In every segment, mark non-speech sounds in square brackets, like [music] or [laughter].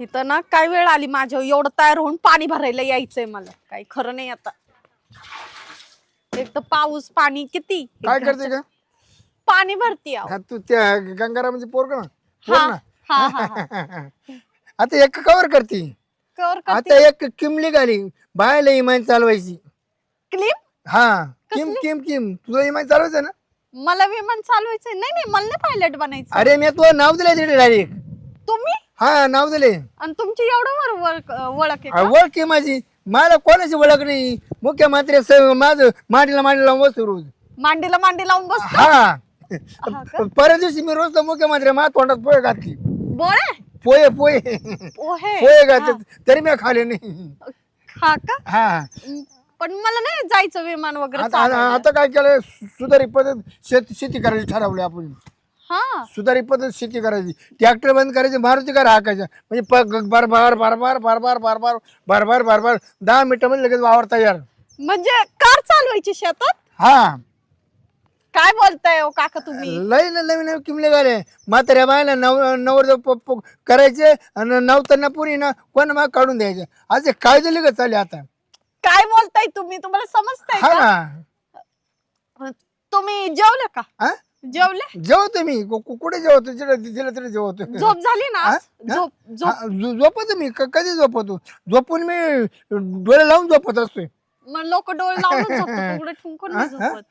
इथं ना काय वेळ आली माझ्या एवढं तयार होऊन पाणी भरायला यायचंय मला. काही खरं नाही आता. एक तर पाऊस पाणी किती? काय करते का पाणी भरती आहो. हा, तू त्या गंगारामची पोर का ना पोर हा हा हा हा. [laughs] आता एक कवर करते. कवर करते? आता एक किमली गाडी बायला इमान चालवायची. क्लिप हा किम किम किम. तुझं इमान चालवायचं ना? मला विमान चालवायचंय. नाही नाही मला नाही पायलट बनायचं. अरे मी तुझं नाव तिथे डायरेक्ट तुम्ही? हा नाव दिले. आणि तुमची एवढं वर वर- ओळख आहे का? ओळख की माझी. मला कोणाची ओळख नाही? मुख्यमंत्री स- माझं मांडीला मांडी लावून बसतो रोज. मांडीला मांडी लावून बस हा. हा का? परत दिवशी मी रोज तर मुख्यमंत्री माझ्या तोंडात पोहे घातली. बोळे पोहे पोहे. ओहे पोहे घातले तरी मी खाले नाही. हा का? हा. पण मला नाही जायचं विमान वगैरे आता आता चालवायला. आता काय केलं सुधारित पद्धत शेत शेती करायची ठरवली आपण. हा सुधारित पद्धत शेती करायची ट्रॅक्टर बंद करायचे मारुती कार हाकायचा म्हणजे प- बार बार बार बार बार बार बार बार बार बार बार बार दहा मिनिटं मध्ये लगेच वावर तयार म्हणजे कार चालवायची शेतात हा काय बोलताय हो काका तुम्ही लय ना नवीन नवीन किमले गाले म्हाताऱ्या बायला नव नवर करायचे आणि नवताना पुरी ना कोण मग काढून द्यायचे आज काय दिले का चालेल आता काय बोलताय तुम्ही तुम्हाला समजताय हा का ना तुम्ही जेवले का हा? जेवले? जेवतो मी. कु- कु- कुठे जेवतो? दिलं तरी जेवतो. झोप झाली ना आज? हा? झोप झोप हा, झो- झोपतो मी. क- कधी झोपतो? झोपून मी डोळे लावून झोपत असतोय मग लोक डोळे लावून झोपतात. उघडे ठुंकून नाही हा? झोपत.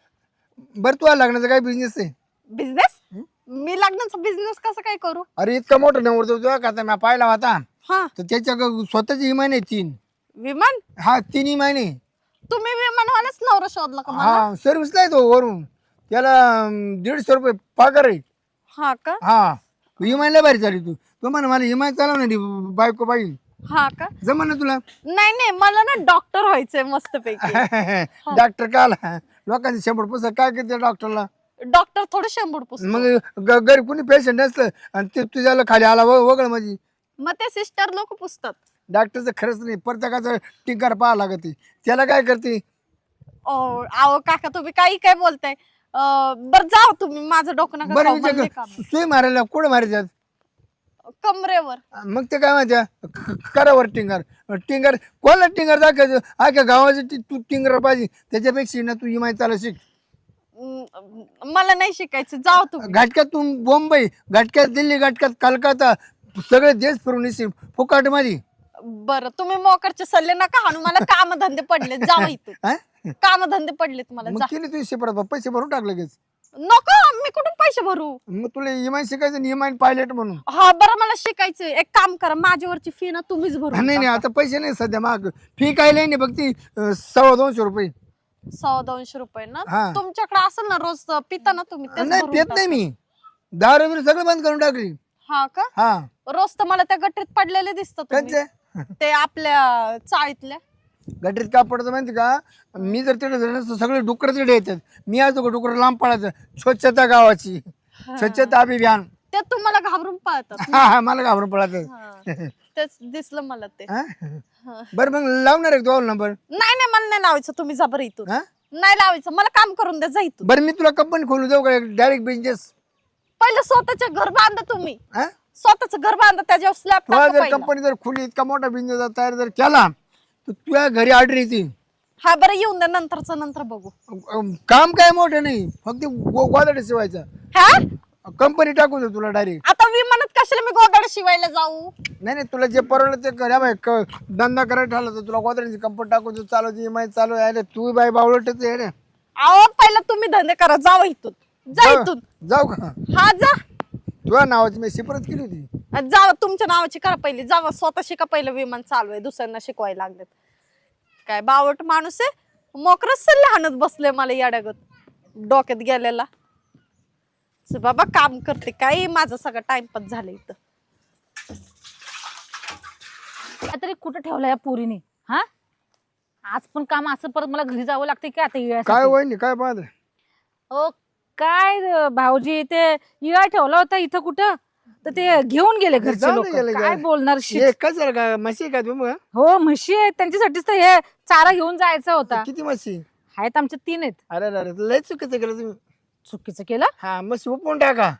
बरं तुला लागण्याचा काय बिझनेस आहे? बिझनेस मी लग्नाचा बिझनेस कसं काय करू? अरे इतका मोठा नवर तुझा का आता मी पाहिला होता. हा. तर त्याच्या ग- स्वतःची इमान आहे तीन. विमान? हा तीन इमान आहे. तुम्ही विमानवालाच नवरा शोधला का मला? हा सर्व्हिसला आहे तो वरून. त्याला अं, दीडशे रुपये पगार आहे. हा का? हा. इमानला भारी चालली तू. तो म्हणे मला इमान चालवणार बायको बाई हा का? जमा ना तुला? नाही नाही मला ना डॉक्टर व्हायचंय मस्त पैकी डॉक्टर [laughs] का आला? लोकांचे शंभर पुस्तक काय करते डॉक्टरला डॉक्टर थोडं शंभर पुस्तक. मग ग- घरी कुणी पेशंट नसलं आणि ते तुझ्याला खाली आला व- वगळ माझी मग ते सिस्टर लोक पुसतात. डॉक्टरचं खरंच नाही प्रत्येकाचं टिंकार पाहा लागते. त्याला काय करते? अहो काका तुम्ही काही काय बोलताय? बरं जाओ तुम्ही. माझं डोकं नका बरं खाऊ, मला नाही विचार काम. सुई मारायला कुठं मारायच्यात कमरेवर. मग ते काय म्हणत्या क- करावर टिंगर. टिंगर कोणाला टिंगर दाखवायचं? अख्या गावाची टी- तू टिंगर पाहिजे. त्याच्यापेक्षा ना तू इमाय चाला शिक. अं, मला नाही शिकायचं. जाओ तुम्ही. घाटक्यातून मुंबई घाटक्यात दिल्ली घाटक्यात कलकत्ता सगळे देश फिरून येशील. फुकाटमध्ये बरं तुम्ही मोकरचे सल्ले नका हाणू. मला [laughs] कामधंदे पडले जावा इथून. कामधंदे पडलेत मला. मग जा. केली तुझी शिपरात पैसे भरून टाकले लगेच नको मी कुठून पैसे भरू? मग तुला इमाय शिकायचं आणि पायलट म्हणून. हा बरं मला शिकायचं एक काम करा माझ्यावरची फी ना तुम्हीच भरू नाही नाही आता पैसे नाही सध्या माग. फी काय नाही फक्त अं, सव्वा दोनशे रुपये. सव्वा दोनशे रुपये ना? हा. तुमच्याकडे असेल ना रोज पिता ना तुम्ही तेच नाही भरून पेत टाका. नाही मी. दहा रुपये सगळं बंद करून टाकली. हा का? हा. रोज तर मला त्या गटरीत पडलेले दिसतात तुम्ही. कंचे [laughs] ते आपल्या चाळीतल्या. गटरीत का पडतं माहिती का? मी जर तिकडे नसतं सगळे डुकर तिकडे येतात. मी आज डुकर लांब पडायचं स्वच्छता गावाची. स्वच्छता अभियान. ते तुम्हाला घाबरून पळतात हा हा मला घाबरून हा. तेच दिसलं मला ते. हा? बरं मग लावणार आहे दोन नंबर? नाही नाही मला नाही लावायचं. तुम्ही जा बरं इथून. हा? नाही लावायचं. मला काम करून द्या जा इथून. बरं मी तुला कंपनी खोलू देऊ का? डायरेक्ट बिझनेस पहिलं स्वतःचे घर बांधा तुम्ही. हा? स्वतःच घर बांधा त्याच्यावर स्लॅब तुला टाका जर पहिला. कंपनी जर खुली इतका मोठा बिझनेस तयार जर केला तर तुझ्या घरी ऑर्डर येते. हा बरं येऊन द्या नंतरच नंतर बघू. काम काय मोठं नाही फक्त गो- गोदडे शिवायचं. हा? कंपनी टाकून दे तुला डायरेक्ट आता विमानात कशाला मी गोगाड शिवायला जाऊ? नाही नाही तुला जे परवडलं ते कर. या बाई क- धंदा करायला ठरला तर तुला गोदरेची कंपनी टाकून तू चालू माहिती चालू आहे. तू बाई बावळटच आहे रे. अहो पहिला तुम्ही धंदे करा. जावा इथून. जा इथून. जाऊ का? हा जा. तुझ्या नावाची मी शिफरत केली होती. जावा तुमच्या नावाची करा पहिली. जावा स्वतः शिका पहिलं विमान चालू आहे? दुसऱ्यांना शिकवायला लागलेत. काय बावट माणूस आहे? मोकरच सल्ले हाणत बसले मला याड्यागत डोक्यात गेलेला. च बाबा काम करते. काय माझा सगळा टाइमपास झाला इथं. तरी कुठं ठेवलं या पोरीने? हा? आज पण काम असं परत मला घरी जावं लागते की आता काय? वय काय पाहत ओ काय भाऊजी ते इळा ठेवला होता इथं कुठं? तर ते घेऊन गेले घरचे जाऊ लोक. गेले, काय. बोलणार shit. हे काय झालं का म्हशी काय तुम्ही? हो म्हशी आहेत. त्यांच्यासाठीच तर हे चारा घेऊन जायचा होता. किती म्हशी? आहेत आमच्या तीन आहेत. अरे अरे लय चुकीचं केलं तुम्ही. चुकीचं केलं? हा म्हशी उपवून टाका.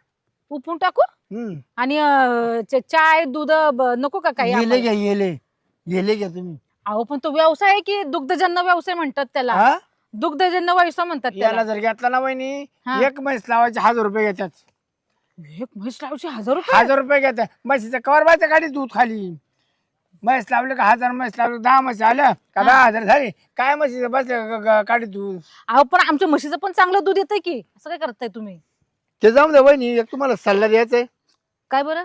उपवून टाकू? हम्म. आणि अं, च- चाय दूध ब- नको का काही आम्हाला? घ्या गेले गेले घ्या तुम्ही. अहो पण तो व्यवसाय आहे की दुग्धजन्य व्यवसाय म्हणतात त्याला? हा? दुग्धजन्य व्यवसाय म्हणतात याला त्याला जर घेतला ना वहिनी हा. एक म्हैस लावायचे हजार रुपये घेतात. एक म्हैस लावायची हजार रुपये? हजार रुपये घेतात. म्हशीचं कवर बायचं गाडी दूध खाली. म्हैस लावले का हजार म्हैस लावले दहा म्हशी आल्या का दहा हजार झाले. काय म्हशीचं बसले काढी दूध? अहो पण आमच्या म्हशीचं पण चांगलं दूध येतंय की. असं काय करताय तुम्ही? ते जाऊन दे वहिनी एक तुम्हाला सल्ला द्यायचा आहे काय बरं?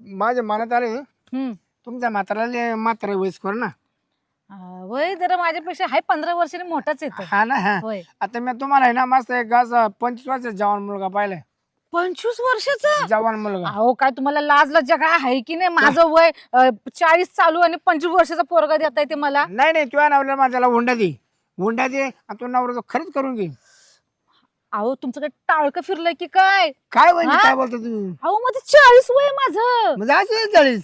माझ्या मनात आले हम्म. तुमच्या म्हाताराला म्हातारा वयस्कर ना. वय जरा माझ्यापेक्षा हाय पंधरा वर्षांनी मोठाच येतो हा ना हा. होय. आता मी तुम्हाला आहे ना मस्त एक गाच पंचवीस वर्षाचा जवान मुलगा पाहिलाय. पंचवीस वर्षाचा? जवान मुलगा. अहो काय तुम्हाला लाज लज्जा काय आहे की नाही? माझं वय अं, चाळीस चालू आणि पंचवीस वर्षाचा पोरगा देता येते मला. नाही नाही तुझ्या नावला माझ्याला हुंडा दे. हुंडा दे आणि तो नवरा तो खरंच करून घे अहो तुमचं काय टाळकं फिरलंय की काय? काय वहिनी हा? काय बोलता तुम्ही? अहो माझं चाळीस वय माझं. म्हणजे चाळीस?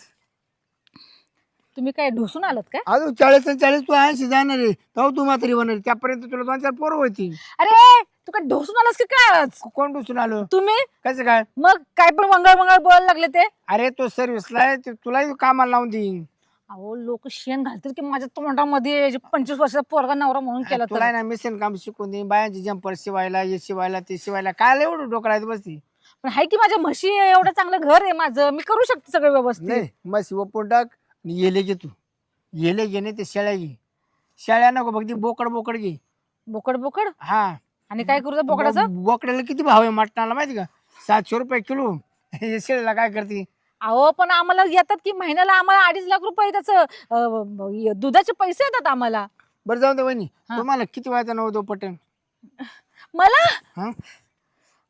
तुम्ही काय ढोसून आलात काय? अजून चाळीस आणि चाळीस तू ऐंशी जाणार आहे. तेव्हा तू म्हातारी होणार आहे. त्यापर्यंत तुला दोन चार पोरं होती अरे तू काय ढोसून आलास की काय आज? कोण दुसून आलो? तुम्ही? कसं काय? मग काय पण मंगळ मंगळ बोलायला लागले ते? अरे तो सर्व्हिसला आहे ते तुलाही कामाला लावून देईन. अहो लोक शेण घालतील की माझ्या तोंडामध्ये जे पंचवीस वर्षाचा पोरगा नवरा म्हणून केला तुला आहे तर ना मिशन काम शिकून देईन. बायांची जंपर शिवायला हे शिवायला ते शिवायला. काय एवढं डोकं बसती पण हाय की माझ्या म्हशी आहे, एवढं चांगलं घर आहे माझं? मी करू शकते सगळं व्यवस्थित. नाही मग शिवपून टाक. आणि येले घे तू. येले घे नाही ते शेळ्या घे. शेळ्या नको बघ ती बोकड बोकड घे. बोकड बोकड? हा. आणि काय करू त्या बोकडाचं? बो- बोकड्याला किती भाव आहे मटणाला माहिती का? सातशे रुपये किलो. हे शेळीला काय करते? अहो पण आम्हाला येतात की महिन्याला आम्हाला अडीच लाख रुपये त्याचं अं, य- दुधाचे पैसे येतात आम्हाला. बरं जाऊ दे वहिनी. हा. तुम्हाला किती व्हायचा नव्हतं पटन मला? हा?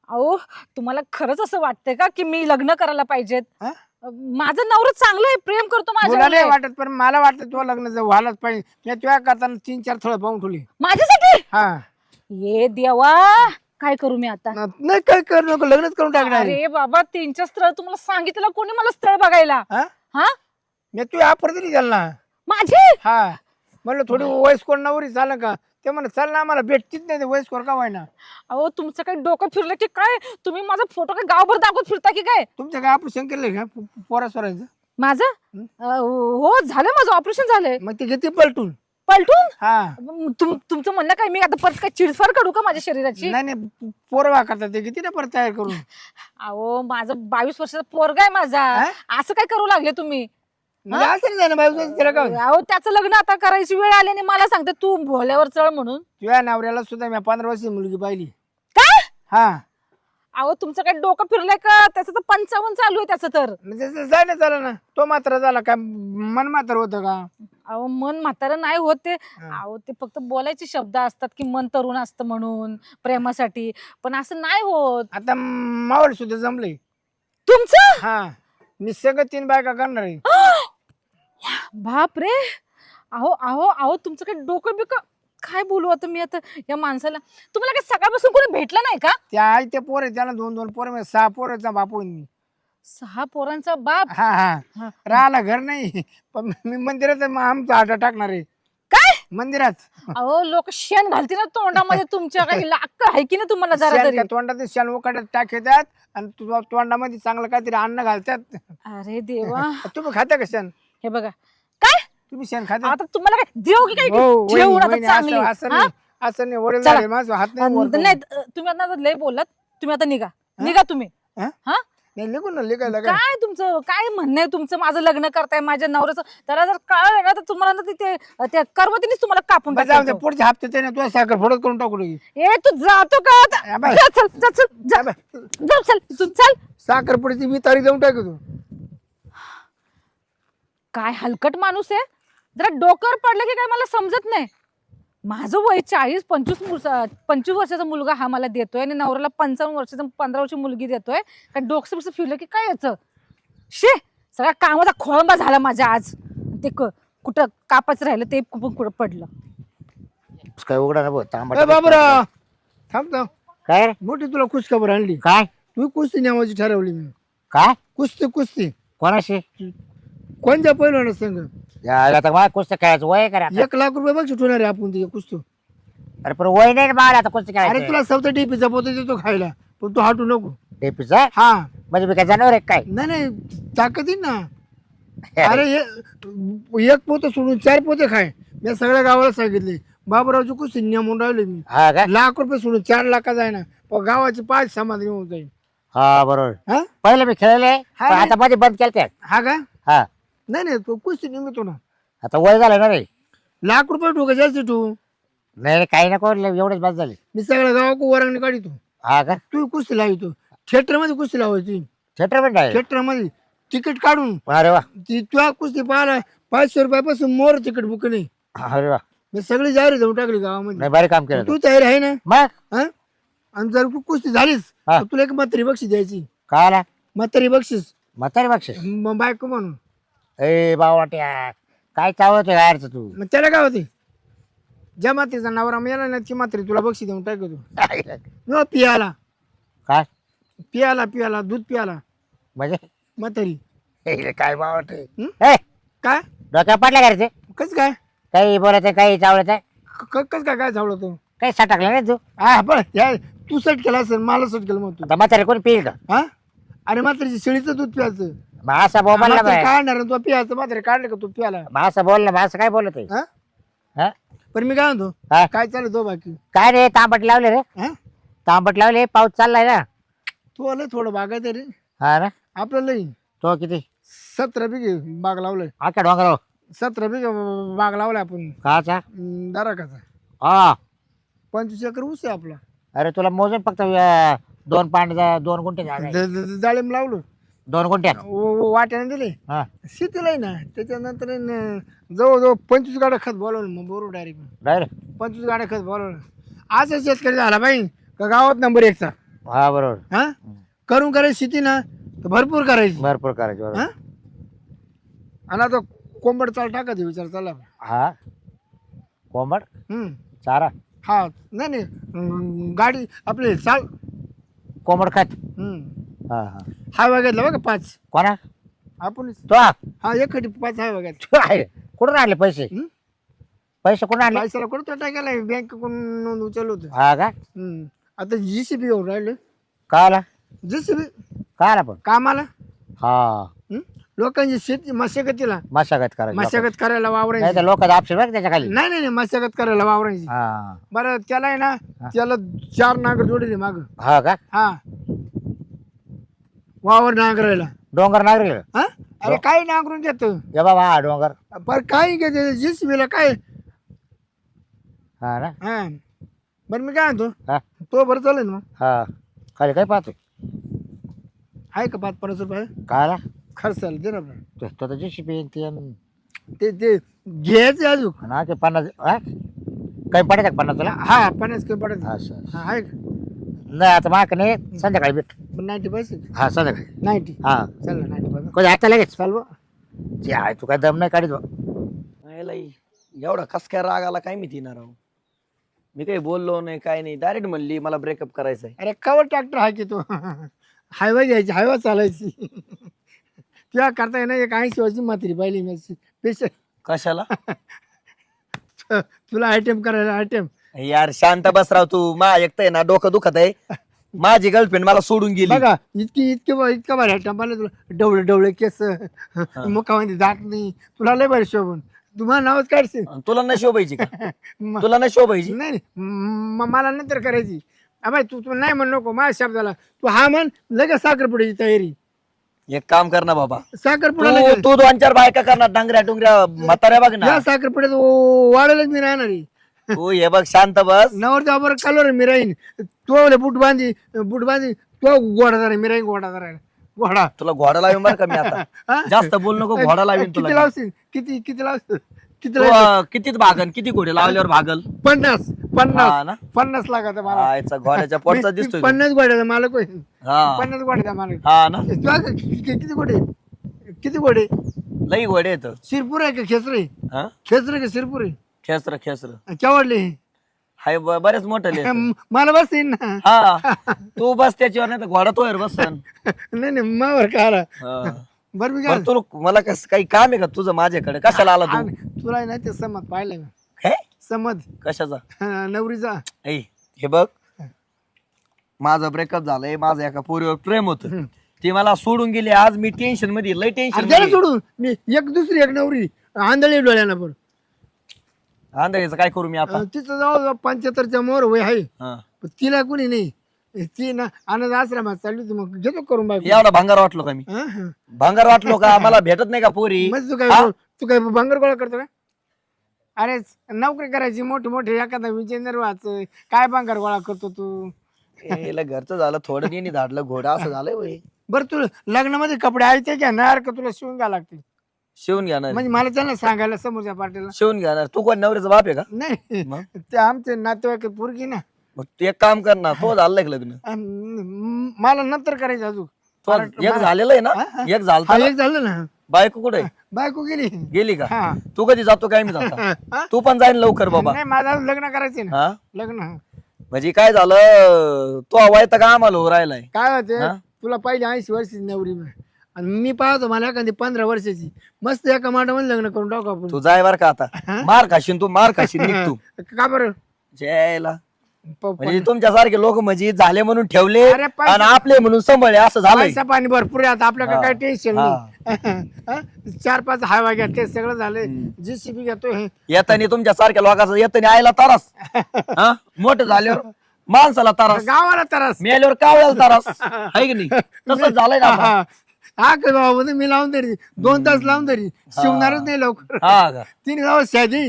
अहो तुम्हाला खरंच असं वाटतंय का की मी लग्न करायला पाहिजेत? हा? माझं नवरं चांगलं आहे प्रेम करतो तुला नाही माझ्या वाटत पण मला वाटतं तुला लग्न जर व्हायलाच पाहिजे. मी तुझ्या करताना तीन चार थोडं पाहून ठेवली. माझ्यासाठी? हा. ये देवा काय करू मी आता? न- नाही काय करू नको लग्नच करून टाकणार. अरे बाबा तीनच्या स्थळ तुम्हाला सांगितलं कोणी मला स्थळ बघायला? हा? हा? मी तुझ्या ऑफर दिली त्याला ना माझी? हा. म्हणलं थोडी वयस्कोर नवरी चाल का? ते म्हणलं चल ना आम्हाला भेटतीच नाही ते वयस्कोर का व्हायना? अहो तुमचं काही डोकं फिरलं की काय? तुम्ही माझा फोटो काय गावभर दाखवत फिरता की काय? तुमचं काय ऑपरेशन केलंय का? पो- पोरा सोरायचं? माझं? हं? अं, हो झालं माझं ऑपरेशन झालंय. मग ते घेते पलटून. पलटून? हा. तुम- तुमचं म्हणणं काय? मी आता परत काय चिडफाड काढू का माझ्या शरीराची? नाही नाही पोरवा करतात ते किती ना परत तयार करून. अहो माझं बावीस वर्षाचा पोरगा आहे माझा. हा? असं काय करू लागले तुम्ही? म्हणजे असं नाही झालं बाई त्याला काय होतं? अहो त्याचं लग्न आता करायची वेळ आली आणि मला सांगते तू भोल्यावर चळ म्हणून. तुझ्या नवऱ्याला सुद्धा मी पंधरा वर्षी मुलगी पाहिली. काय? हा. अहो तुमचं काय डोकं फिरलंय का? त्याचं तर पंचावन्न चालू आहे त्याचं तर. म्हणजे ते झालं झालं ना. तो मात्र झाला काय मन मात्र होतं का? अहो मन म्हातारं नाही होत ते. अहो ते फक्त बोलायचे शब्द असतात की मन तरुण असतं म्हणून प्रेमासाठी. पण असं नाही होत. आता मावळ सुद्धा जमले तुमचं? हा. मी सगळं तीन बायका करणार आहे. बाप रे अहो अहो अहो तुमचं काय डोकं बिकं काय बोलू आता मी आता या माणसाला? तुम्हाला काय सकाळपासून कोणी भेटलं नाही का? त्या आई ते पोर आहे त्याला दोन दोन पोर म्हणजे सहा पोराचा बाप मी. सहा पोरांचा बाप? हा हा. हा. राहिला घर नाही. पण मी मंदिरात मग आमचा आटा टाकणार आहे. काय? मंदिरात. अहो लोक शेण घालतील ना तोंडामध्ये तुमच्या काही लाक आहे की ना तुम्हाला जरा शेण तरी? का तोंडात शेण उकाड्यात टाकतात आणि तुझ्या तोंडामध्ये चांगलं काहीतरी अन्न घालतात. अरे देवा. [laughs] तुम्ही खाता का शेण? हे बघा. काय? तुम्ही शेण खाता? आता तुम्हाला काय? देव की काय? हो, वहिनी, ठेवून आता वहिनी, चांगली. असं- असं हा? नाही असं नाही. वडील चला. झाले माझं हात नाही वर तुम्ही आता लय बोललात. तुम्ही आता निघा. निघा तुम्ही. हा? हा? नाही लिखून ना लिखायला काय? काय तुमचं? काय म्हणणं आहे तुमचं? माझं लग्न करताय माझ्या नवऱ्याचं. त्याला जर कळलं ना तर तुम्हाला ना तिथे त्या करवतीनेच तुम्हाला कापून जाऊ दे टाकायचं. पुढच्या हप्त्यात आहे ना तुला साखर फोडत करून टाकू लगे. ए तू जातो का आता? जा, चल जा, चल जा. जा, चल तू चल. साखर पुढची मी तारीख देऊन टाकतो. काय हलकट माणूस आहे? जरा डोक्यावर पडलं की काय मला समजत नाही. माझं वय चाळीस पंचवीस पंचवीस वर्षाचा मुलगा हा मला देतोय आणि नवऱ्याला पंचावन्न वर्षाचा पंधरा वर्षाची मुलगी देतोय. काय डोकं बिकसं फिरलं की काय याचं? शे! सगळ्या कामाचा खोळंबा झाला माझ्या आज. ते क- कुठं कापाच राहिलं ते कुठं कुठं पडलं. काय उघडा ना भाऊ, ए तांबट बाबूराव! थांब थांब काय? रे? मोठी तुला कुस्ती खबर आणली. काय? तू कुस्ती नावाची ठरवली मी. काय? कुस्ती कुस्ती. कोणाशी? कोणत्या पहिलवाना संघ या, आता मला कुस्ती खेळायचं वय आहे का रे आता? एक लाख रुपये बघ ठेवणार आहे आपण ते कुस्ती. अरे पण वय नाही मला आता कुस्ती अरे खेळायचं. तुला सवता डीपीचा पोत देतो खायला पण तू हटू नको. डेपीचा हा. म्हणजे मी काय जनावर आहे काय? नाही नाही ताकद येईन ना. अरे. हे एक पोतं सोडून चार पोते खाय. मी सगळ्या गावाला सांगितले बाबूरावची कुस्ती नेमून राहिले मी. हा का? लाख रुपये सोडून चार लाखा जाय ना पण गावाची पाच समाधान होऊन जाईल. हा बरोबर. हा? पहिले मी खेळले हा पण. आता मध्ये बंद केलं हा का? हा. नाही नाही तो कुस्ती निमित्तो ना आता वय झालं ना रे. लाख रुपये ठोका जास्त तू. नाही रे, काही नको लय- एवढेच बस झाले. मी सगळ्या गावाको वरंगणी काढितो. हा का? तू कुस्ती लावितो थिएटरमध्ये कुस्ती लावायची. थिएटर पण आहे थिएटरमध्ये तिकीट काढून. अरे वा. ती तुला कुस्ती पाहायला पाचशे रुपयापासून मोर तिकीट बुक नाही. अरे वा. मी सगळी जाहिरात देऊन टाकली गावामध्ये. नाही भारी काम केलं तू. तू. तयार आहे ना? मग? हा? आणि जर तू कुस्ती झालीस हा. तर तुला एक म्हातारी बक्षीस द्यायची. काय आला म्हातारी बक्षीस. म्हातारी बक्षीस? मग बायको म्हणून. ए बावट्या काय चावत गायरचं तू? मग त्याला काय होते? ज्या मात्रीचा नवरा मिळाला ना ती मात्री तुला बक्षीस देऊन टाकतो. [laughs] न पियाला. काय? पियाला पियाला दूध पियाला. म्हणजे? म्हातारी. काय बावट हं? ए काय? डोक्या पडल्या का रे ते? कस काय? काही आहे काही चावलत आहे? क- कस काय काय झावलं तू? काही सटकलं नाही तू? हा पण या तू सेट केला असेल मला सेट केलं मग तू. आता म्हातारी कोणी पिईल का? हा अरे म्हातारीची शेळीचं दूध प्यायचं. मग असं बोल म्हणला म्हातारी बाय काढणार आणि तू पियाचं म्हातारी काढलं का तू प्याला? मग असं बोल ना मग असं काय बोलत आहे? हा? हा? पण मी काय म्हणतो हा? काय चालू तो बाकी? काय रे तांबट लावले रे? हा? तांबट लावले पाऊस चाललाय ना. तू आलं थोडं बागायत रे. हा ना? आपल्याला तो किती? सतरा बिघे बाग लावलाय. आका डोंगर सतरा बिघे बाग लावलाय आपण. काचा? अं, दाराकाचा. हा. पंचवीस एकर ऊस आहे आपला. अरे तुला मोजून फक्त अं, दोन पांड दोन गुंठे जागा आहे. द- द- डाळिंब लावलं. दोन गुंठ्यात. व- वाट्याने दिले. हा. शेतीला ना. त्याच्यानंतर ना, जवळजवळ पंचवीस गाड्या खत बोलवलं मग बरोबर डायरेक्ट. डायरेक्ट. पंचवीस गाड्या खत बोलवलं. आज शेतकरी झाला बाई. का गावात नंबर एकचा. हा बरोबर. हा? करून करायची शेती ना तर भरपूर करायची. भरपूर करायचे बरोबर. हा? आणि आता कोंबड चाल टाकायचे विचार चालला. हा? कोंबड? हम्म. चारा? हा. नाही नाही. अं, गाडी आपले चाल. कोंबड खात? हम्म. हा हा. हा बघितला बघा पाच. कोणा? आपण तो हा? एक पाच हा बघायला तू आहे. कुठून आणले पैसे? हं? पैसे कुठून आणले? पैशाला कुठं तो टाकायला? बँककडून उचललं होतं. हा का? हम्म. आता जी सी बी येऊन राहिले. का आला जी सी बी का आला पण. कामाला? हा. हं? लोकांची शेती मशागतीला. मशागत करायची मशागत करायला नाही वावरायची तर लोक त्याच्याखाली. नाही नाही नाही, मशागत करायला वावरायची. हा. बरं त्याला आहे ना त्याला चार नागर जोडले माग. हा का? हा. वावर नांगरायला. डोंगर नागरिक हा? अरे काय नांगरून देत? ये बाबा हा डोंगर. पर काय घेते जी सी बीला काय? हा ना? हा. बरं मी काय म्हणतो? हा. तो बरं चालेल ना मग? हा. खाली काय पाहतोय? आहे का पाच पन्नास रुपये? का आला खर्चाला दे ना. तो तो तर जीशी पेन ते ते ते घ्यायचे अजून. ना ते पन्नास हा? काही का पन्नास तुला? हा पन्नास किलो पडत असं असं. हा आहे का? नाही आता माक नाही संध्याकाळी भेट. नाईन्टी पैसे हा संध्याकाळी. नाईन्टी? हा. चल ना नाईन्टी पैसे कधी आता लगेच? चाल बा. ते आहे तू काय दम नाही काढित बा. यायला एवढा कस काय राग आला काय माहिती ना राव मी काही बोललो नाही काय नाही. डायरेक्ट म्हणली मला ब्रेकअप करायचा आहे. अरे कवर ट्रॅक्टर आहे की तो? हायवे घ्यायची हायवा चालायची. तुला करता येणार एक ऐंशी वर्षी मात्री पाहिली मी. पेशल कशाला? [laughs] तुला आयटम करायला आयटम यार शांत बस राव तू. मा आहे ना डोकं दुखत आहे. माझी गर्लफ्रेंड मला सोडून गेली. बघा इतकी इतके इतका भारी पाहिलं तुला डवळे डवळे केस मुखामध्ये दात नाही. तुला लय भारी शोभून. तुम्हाला नावच काढशील. तुला नाही शोभायची का? [laughs] म- तुला नाही शोभायची? नाही नाही. म- मला नंतर करायची. अबाय तू तू नाही म्हण नको. माझ्या शब्दाला. तू हा म्हण लगेच साखरपुड्याची तयारी. एक काम कर ना बाबा. साखरपुडा तू लगेच. तू दोन चार बायका करणार डांगऱ्या डुंगऱ्या म्हाताऱ्या बघ ना. या साखरपुड्यात वाढवलंच मी राहणार आहे. तू हे बघ शांत बस. नवरच्या बरोबर कलर मी राहीन तो बोले बुट बांधी बुट बांधी तो घोडा मी राहीन घोडा जरा. घोडा. तुला घोडा लावीन बरं का मी आता? जास्त बोल नको घोडा लावीन किती तुला लावशील? किती किती लावशील किती तू लावशील? अं, कितीत भागन? किती घोडे लावल्यावर भागल? पन्नास हा पन्नास ना? पन्नास लाखाचा हा, मला याचा घोड्याच्या पोटचा मी- मी दिसतोय तो. पन्नास गोड्याचा मालक हा. पन्नास गोड्याचा मालक. हा ना? तुला कि- कि- किती गोडे किती गोडे लई घोडे येत शिरपूर आहे का खेसरे? खेसरे का शिरपूर आहे? खेसर खेसर. केवडले हाय ब- बरेच मोठे लेत. मला बस येईन ना. हा तू बस त्याच्यावर नाही तर घोडा तोयर बसन नाही नाही मावर का आला. हा. बरं मी काय? बरं तुला मला कस काही काम आहे का तुझं माझ्याकडे? कशाला आला तू? तुला नाही ते समज पाहिलं का हे समज. कशाचा? हा, नवरीचा ऐ हे बघ. माझं ब्रेकअप झालंय माझं एका पोरीवर प्रेम होत. हम्म. ते मला सोडून गेले आज मी टेन्शनमध्ये लय अरे टेन्शन त्याला सोडून. मी एक दुसरी एक नवरी. आंधळी डोळ्याला पण आंधळीचं काय करू मी आता? अं, तिचं जवळ पंच्याहत्तरच्या मोर वय आहे. हा. पण तिला कोणी नाही. ती ना अनाथ आश्रमात चालली होती मग घेतो करून बायको. एवढा भांगार वाटलो का मी? हा, हा. भांगार वाटलो का? [laughs] मला भेटत नाही का पोरी? तू काय हा? तू काय भंगर गोळा करतो का? अरे नोकरी करायची मोठी मोठी एखादा विजेंदर वाच काय भंगार गोळा करतो तू? याला घरचं झालं थोडं नेहमी धाडलं घोडा असं झालंय होय. बरं तू लग्नामध्ये कपडे आहे ते घेणार का तुला शिवून घ्यावं लागतील? शिवून घेणार. म्हणजे मला त्यांना सांगायला समोरच्या पार्टीला. शिवून घेणार. तू कोण नवऱ्याचा बाप आहे का? नाही मग? ते आमचे नातेवाईक आहे, पोरगी ना. मग तू एक काम कर ना तो झालं का लग्न. अन मला नंतर करायचं अजून. तो एक झालेलं आहे ना? हा. एक झालं हा ना? एक झालं ना. बायको कुठे बायको गेली. गेली का? हा. तू कधी जातो काय मी जाता. [laughs] हा? तू पण जाईन लवकर बाबा. नाही माझा लग्न करायचे ना. हा? लग्न. म्हणजे काय झालं? तो वायता का आम्हाला हो राहिलाय काय होते हा? तुला पाहिजे ऐंशी वर्षाची नवरी मी. आणि मी पाहतो मला एखादी पंधरा वर्षाची मस्त एका माटामध्ये लग्न करून टाकू आपण. तू जाय बर का आता. [laughs] मार खाशील तू मार खाशील निघ तू. [laughs] का बरं? जयला प- म्हणजे तुमच्यासारखे लोक म्हणजे झाले म्हणून ठेवले अरे पैसे- आणि आपले म्हणून सांभाळले असं झालंय. पैसा पाणी भरपूर आहे आता आपल्याकडे हा. काय टेन्शन नाही. [laughs] हा? चार पाच हवा घ्या ते सगळं झालं. जीसीबी घेतो हे. येतानी तुमच्या सारख्या लोकांचं येतानी आयला तारास. हा? मोठं झाल्यावर माणसाला तारास. गावाला त्रास. मेल्यावर कावळ्याला तारास. आहे की नाही? तसंच झालंय ना आता. हा का बाबा म्हणजे मी लावून तरी दोन तास लावून तरी शिवणारच नाही लवकर. हा का? तिने शादी.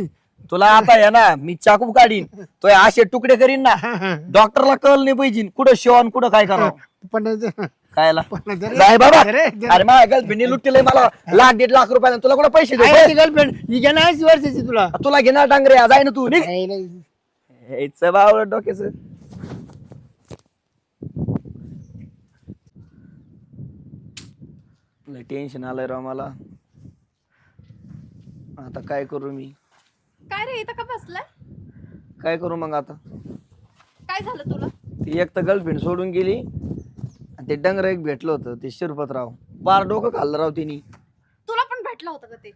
तुला आता आहे ना मी चाकू काढीन. तो हे असे तुकडे करीन ना डॉक्टरला कळ नाही पाहिजे. कुठं शिवण कुठं काय करावं? पण कायला जाय बाबा. जरे- अरे माझ्या गर्लफ्रेंडने लुटलेलंय मला. लाख दीड लाख रुपयाला. तुला कुठं पैसे दे आहे ती गर्लफ्रेंड ही ऐंशी वर्षाची तुला. तुला घेणार डांगरे जाय ना तू निघ. आहे ना. हेच बावळ डोक्याच. टेन्शन आलंय राव मला. आता काय करू मी? काय रे इथं का बसलाय? काय करू मग आता? काय झालं तुला? ती एक तर गर्लफ्रेंड सोडून गेली. आणि ते डंगर एक भेटलं होतं ते शिरपतराव बार डोकं खाल्लं राव तिने. तुला पण भेटलं होतं का ते?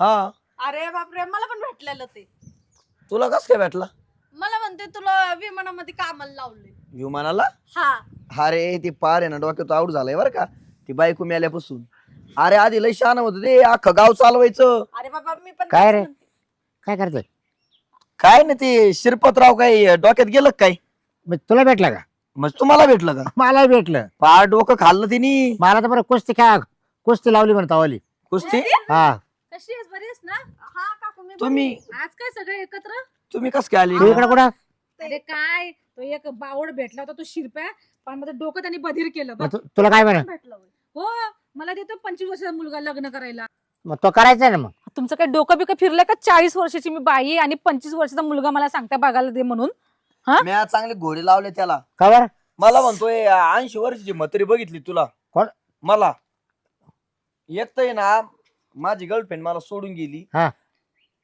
हा. अरे बापरे मला पण भेटलेलं ते. तुला कस काय भेटला? मला म्हणते तुला विमानामध्ये कामाला लावले विमानाला? हा. अरे ते पार आहे ना डोक्यात आऊट झालंय बरं का. ती बायको मिळाल्यापासून अरे आधी लय शान होत ते अख्खं गाव चालवायचं. अरे बाबा मी पण काय रे? काय करते काय ना ते शिरपतराव काय डोक्यात गेलं का काय? मग तुला भेटलं का? मग तुम्हाला भेटलं का? मला भेटलं. पार डोकं खाल्लं तिने. मला तर बरं कुस्ती काय कुस्ती लावली म्हणता वाली कुस्ती? हा. कशी आहेस? बरी आहेस ना? हा काकू मी तुम्ही? आज काय सगळे एकत्र? तुम्ही कस काय आली? तू इकडे कुठं? अरे काय? तो एक बावड भेटला होता तो शिरप्या. पण माझं डोकं त्यांनी बधीर केलं. बघ. मग तू- तुला काय म्हणा भेटलं होय. हो मला देतो पंचवीस वर्षाचा मुलगा लग्न करायला. मग तो करायचा ना मग? तुमचं काही डोकं बिकं फिरलंय का? चाळीस वर्षाची मी बाई आहे आणि पंचवीस वर्षाचा मुलगा मला सांगता बघायला दे म्हणून. मी आज चांगले घोडे लावले त्याला. का बरं? मला म्हणतोय ऐंशी वर्षाची म्हातारी बघितली तुला. कोण? मला. एक तर आहे ना माझी गर्लफ्रेंड मला सोडून गेली. हा.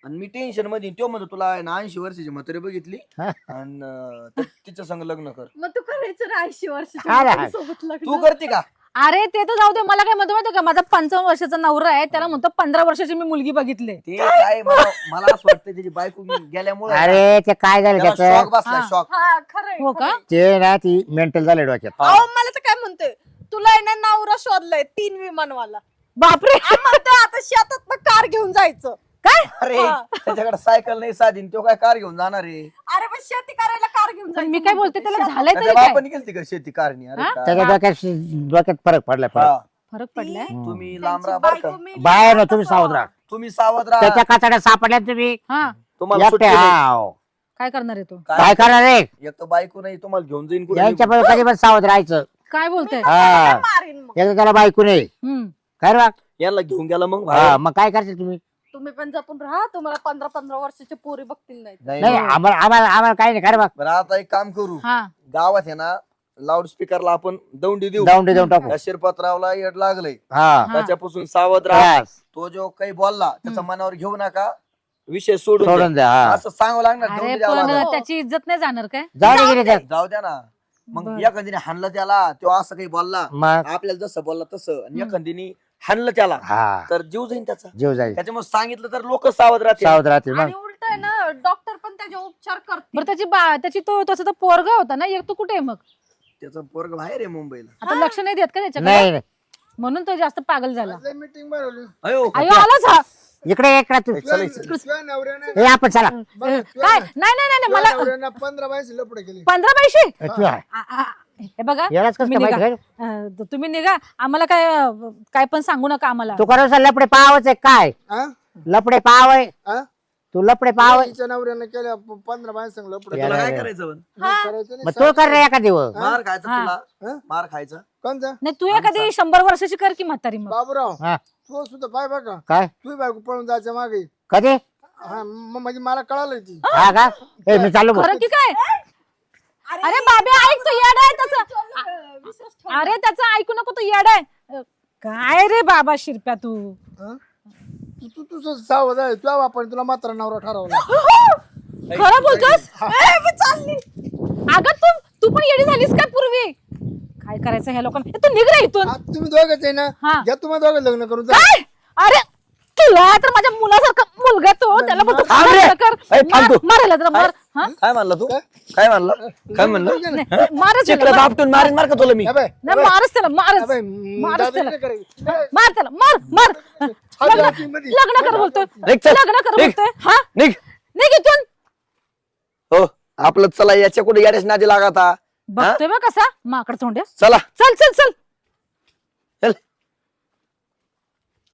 आणि मी टेन्शनमध्ये तो म्हणतो तुला आहे ना ऐंशी वर्षाची म्हातारी बघितली. हा. आणि अं, तिच्या संग लग्न कर. मग तू करायचं ना ऐंशी वर्षाच्या हा लग्न. तू करते का? अरे ते तर जाऊ दे. मला काय म्हणतो माहिती का? माझा पंचावन्न वर्षाचा नवरा आहे. त्याला म्हणतो पंधरा वर्षाची मी मुलगी बघितली. ते काय मला मला असं वाटतं त्याची बायको गेल्यामुळे अरे ते काय झालं शॉक त्याचं? बसला हा. शॉक हा खरंय हो का? ते ना ती मेंटल झाले डोक्यात. अहो मला तर काय म्हणतोय? तुला आहे ना नवरा शोधलाय तीन विमानवाला. बापरे! म्हणतोय आता शेतात कार घेऊन जायचं. काय? अरे. त्याच्याकडे सायकल नाही साधीन तो काय कार घेऊन जाणार आहे? अरे पण शेती करायला कार घेऊन पण जायचं मी काय बोलते. त्याला झालंय त्याच्या तरी काय? बापाने गेलती का शेती कारणी अरे हा? काय. त्याच्या डोक्यात डोक्यात फरक पडला फरक. हा. फरक पडलाय? तुम्ही लांब राहा बरं का. बायको मेली, बाहेर ना आता तुम्ही सावध राहा. तुम्ही सावध राहा. त्याच्या कातड्यात सापडल्या तुम्ही? हा. तुम्हाला सुट्टी एकटे नाही. हाव. काय करणार आहे तो? काय करणार रे एक तर बायको नाही तुम्हाला घेऊन जाईन कुठे यांच्या पण कधी पण सावध राहायचं. काय बोलतोय हा. मारीन मग. याचं त्याला बायको नाही. हम्म. काय रे बा? याला घेऊन गेला मग हा. मग काय करते तुम्ही? तुम्ही पण जपून राहा तुम्हाला पंधरा पंधरा वर्षाचे पोरी बघतील नाही नाही नाही नाही. आम्हाला आम्हाला आम्हाला काय नाही काय रे बा बरं आता एक काम करू. हा. गावात आहे ना लाऊड स्पीकरला आपण दौंडी देऊ. जाऊन दे देऊन टाकू. शिरपतरावला येड लागलंय. हा. हा. त्याच्यापासून सावध राहा. बस. तो जो काही बोलला त्याचा हम्म. मनावर घेऊ नका. विषय सोडून द्या. सोडून द्या हा. असं सांगावं लागणार अरे दौंडी द्यावं पण लागणार. त्याची इज्जत नाही जाणार काय? जाऊ दे गेले जाऊ द्या ना. मग बरं. एखादीने हाणलं त्याला तो असं काही बोलला. मग? आपल्याला जसं बोलला तसं. आणि हम्म. हाणलं त्याला. हा. तर जीव जाईन त्याचा. जीव जाईल त्याच्यामुळे सांगितलं तर लोक सावध राहतील. सावध राहतील मग आणि उलट आहे ना डॉक्टर पण त्याचे उपचार करतील. बरं त्याची बा त्याची तो तसं तर पोरगा होता ना एक तो कुठे आहे मग? त्याचा पोरग बाहेर आहे मुंबईला. आता लक्ष नाही देत का त्याच्याकडे? नाही नाही. म्हणून तो जास्त पागल झाला. मीटिंग भरवली. अयो. अयो आलाच हा इकडे ये, इकडे तू. चल, चल. तुझ्या नवऱ्याने ए, आपण चला. तुझ्या काय? नाही नाही नाही नाही, मला नवऱ्यानं पंधरा बायस लपडे केली. पंधरा पैसे ए, तू आहे. आ- आ- हे बघा यालाच कसं तुम्ही काय निघा. माहिती काय? अं, त- तुम्ही निघा. आम्हाला काय अं, काय पण सांगू नका आम्हाला. तू करू लपडे पावच आहे काय? हा? लपडे पाव आहे हा? तू लपडे पाव आहे तिच्या नवऱ्यानं केल्या प- पंधरा बायस लपडे. तुला काय करायचं पण? करायचं नाही. मग तो कर रे दिवस मार खायचा हा. तुला. हा? मार खायचा. कोणचा? नाही तू एखादी शंभर वर्षाची कर की म्हातारी मग. बाबूराव हा. तू सुद्धा पाय बघा. काय? तू बायको पळून जायच्या मागे. कधी? हा म- म्हणजे मला कळालं ती. हा का? ए मी चालू बघ. खरं की काय? अरे बाबे ऐक तू येड आहे तसं. अरे त्याचं ऐकू नको तू येड आहे. काय रे बाबा शिरप्या तू? हा? तू तू तुझं सावध आहे. तुझ्या बापाने तुला मात्र नवरा ठरवला. [laughs] खरं बोलतोस? ए, मी चालली. अगं तू तू पण येडी झालीस काय पूर्वी? काय करायचं ह्या लोकांना? तू निघ रे इथून. तुम्ही दोघंच आहे ना? हा. घ्या तुम्ही दोघं लग्न करून जा. काय? अरे तुला तर माझ्या मुलासारखा मुलगा तो. त्याला बोलतो कर. मारायला जरा मार. हा? काय म्हणला तू? काय म्हणला? काय म्हणलं? नाही, मारच त्याला, मार. दापटून मारीन मार का तुला मी? नाही, मारच त्याला मारच. अबे, मारच त्याला. इकडे. मार त्याला मार मार. लग्न कर बोलतोय. निघ चल. लग्न कर निघ. बोलतोय. हा? निघ. निघ इथून. हो आपलं चला याच्या कुठे याड्याच नादी लागता बघतोय बा कसा माकड तोंड्या चला. चल चल चल. चल.